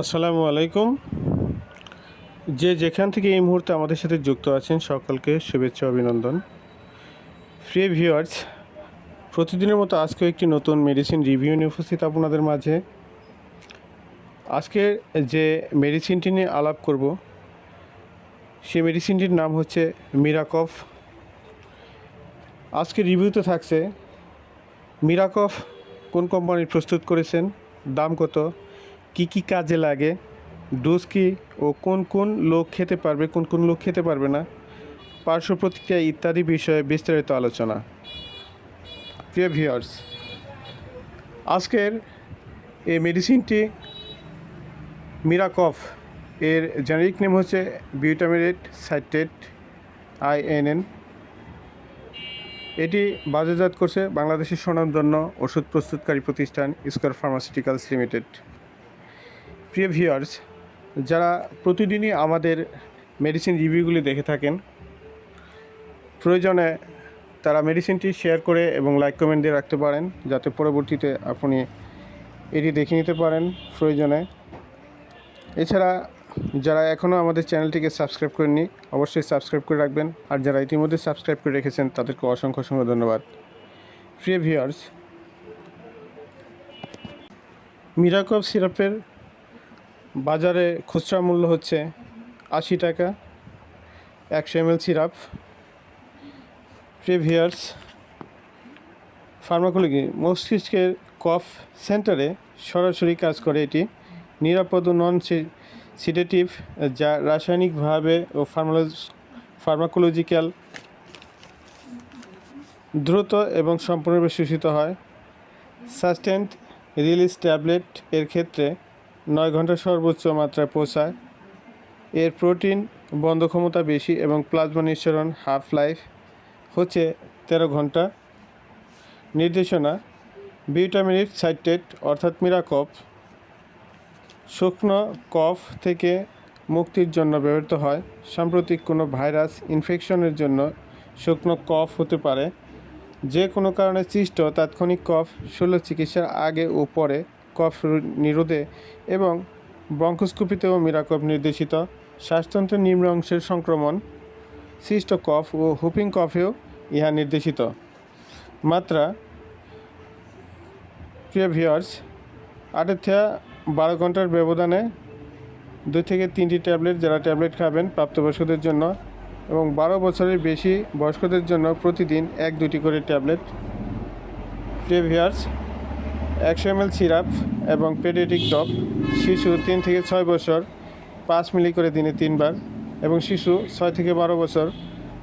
আসসালামু আলাইকুম। যে যেখান থেকে এই মুহূর্তে আমাদের সাথে যুক্ত আছেন, সকলকে শুভেচ্ছা, অভিনন্দন। প্রিয় ভিউয়ার্স, প্রতিদিনের মতো আজকেও একটি নতুন মেডিসিন রিভিউ নিয়ে উপস্থিত আপনাদের মাঝে। আজকে যে মেডিসিনটি নিয়ে আলাপ করব সেই মেডিসিনটির নাম হচ্ছে মিরাকফ আজকে রিভিউতে থাকছে মিরাকফ কোন কোম্পানি প্রস্তুত করেছেন, দাম কত কি কি কাজে লাগে, ডোজ কি ও কোন কোন লোক খেতে পারবে, কোন কোন লোক খেতে পারবে না, পার্শ্ব প্রতিক্রিয়া ইত্যাদি বিষয়ে বিস্তারিত আলোচনা। প্রিয় ভিউয়ার্স, আজকের এই মেডিসিনটি মিরাকফ এর জেনারিক নেম হচ্ছে বিউটামিরেট সাইটেট আইএনএন এটি বাজারজাত করছে বাংলাদেশের স্বনামধন্য ওষুধ প্রস্তুতকারী প্রতিষ্ঠান স্কোয়ার ফার্মাসিউটিক্যালস লিমিটেড। প্রিয় ভিউয়ার্স, যারা প্রতিদিনই আমাদের মেডিসিন রিভিউগুলি দেখে থাকেন, প্রয়োজনে তারা মেডিসিনটি শেয়ার করে এবং লাইক কমেন্ট দিয়ে রাখতে পারেন, যাতে পরবর্তীতে আপনি এটি দেখে নিতে পারেন প্রয়োজনে। এছাড়া যারা এখনও আমাদের চ্যানেলটিকে সাবস্ক্রাইব করেননি, অবশ্যই সাবস্ক্রাইব করে রাখবেন, আর যারা ইতিমধ্যে সাবস্ক্রাইব করে রেখেছেন, তাদেরকে অসংখ্য অসংখ্য ধন্যবাদ। প্রিয় ভিউয়ার্স মিরাকপ সিরাপের বাজারে খুচরা মূল্য হচ্ছে আশি টাকা, একশো এম এল সিরাপ, প্রিভিয়ার্স, ফার্মাকোলজি, মস্তিষ্কের কফ সেন্টারে সরাসরি কাজ করে এটি। নিরাপদ ও নন সিডেটিভ যা রাসায়নিকভাবে ও ফার্মাকোলজিক্যাল দ্রুত এবং সম্পূর্ণরূপে শোষিত হয়। সাস্টেন্ট রিলিজ ট্যাবলেট এর ক্ষেত্রে নয় ঘণ্টা সর্বোচ্চ মাত্রায় পৌঁছায়। এর প্রোটিন বন্ধ ক্ষমতা বেশি এবং প্লাজমা নিঃসরণ হাফ লাইফ হচ্ছে তেরো ঘণ্টা। নির্দেশনা বিউটামিনিট সাইটেট অর্থাৎ মিরাকফ শুকনো কফ থেকে মুক্তির জন্য ব্যবহৃত হয়। সাম্প্রতিক কোনো ভাইরাস ইনফেকশনের জন্য শুকনো কফ হতে পারে। যে কোনো কারণে সৃষ্ট তাৎক্ষণিক কফ শল্য চিকিৎসার আগে ও পরে কফ নিরোধে এবং ব্রঙ্কোস্কোপিতেও মিরাকফ নির্দেশিত। শ্বাসতন্ত্রের নিম্ন অংশের সংক্রমণ, সৃষ্ট কফ ও হুপিং কফেও ইহা নির্দেশিত। মাত্রা প্রিয় ভিউয়ার্স আটের থেকে বারো ঘণ্টার ব্যবধানে দুই থেকে তিনটি ট্যাবলেট যারা ট্যাবলেট খাবেন প্রাপ্তবয়স্কদের জন্য এবং বারো বছরের বেশি বয়স্কদের জন্য প্রতিদিন এক দুটি করে ট্যাবলেট। প্রিভিয়ার্স একশো এম এল সিরাপ এবং পেডিয়াট্রিক ডপ শিশু তিন থেকে ছয় বছর পাঁচ মিলি করে দিনে তিনবার এবং শিশু ছয় থেকে বারো বছর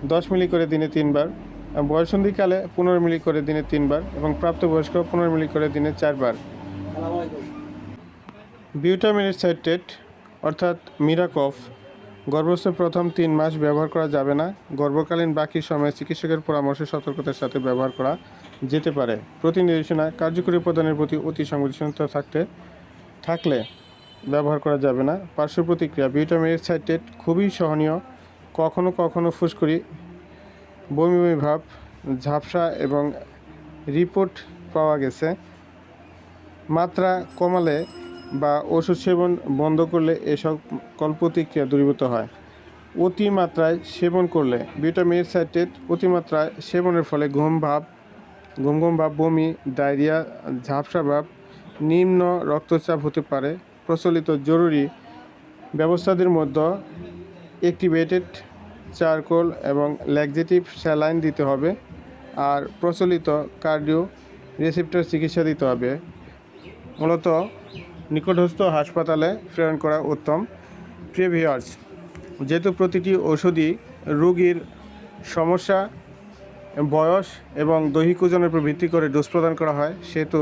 দশ মিলি করে দিনে তিনবার বয়সন্ধিকালে পনেরো মিলি করে দিনে তিনবার এবং প্রাপ্তবয়স্ক পনেরো মিলি করে দিনে চারবার। বিউটামিনের সাইটেট অর্থাৎ মিরাকফ গর্ভস্থ প্রথম তিন মাস ব্যবহার করা যাবে না। গর্ভকালীন বাকি সময় চিকিৎসকের পরামর্শ সতর্কতার সাথে ব্যবহার করা যেতে পারে। প্রতি নির্দেশনা কার্যকরী উপাদানের প্রতি অতি সংবেদনশীলতা থাকতে, থাকলে ব্যবহার করা যাবে না। পার্শ্ব প্রতিক্রিয়া বিউটামিনের সাইটেট খুবই সহনীয়। কখনো কখনো ফুসকুড়ি, বমি বমি ভাব, ঝাপসা এবং রিপোর্ট পাওয়া গেছে। মাত্রা কমালে বা ওষুধ সেবন বন্ধ করলে এসব কল্পতিক্রিয়া দূরীভূত হয়। অতিমাত্রায় সেবন করলে ভিটামিন সাইটেট অতিমাত্রায় সেবনের ফলে ঘুম ভাব, ঘুম ঘুম ভাব, বমি, ডায়রিয়া, ঝাপসা ভাব, নিম্ন রক্তচাপ হতে পারে। প্রচলিত জরুরি ব্যবস্থাদের মধ্যে অ্যাক্টিভেটেড চারকোল এবং ল্যাকজেটিভ স্যালাইন দিতে হবে আর প্রচলিত কার্ডিও রেসিপ্টার চিকিৎসা দিতে হবে। মূলত নিকটস্থ হাসপাতালে প্রেরণ করা উত্তম। প্রিভিয়ার্স যেহেতু প্রতিটি ওষুধই রোগীর সমস্যা, বয়স এবং দৈহিক ওজনের উপর ভিত্তি করে ডোজ প্রদান করা হয়, সেহেতু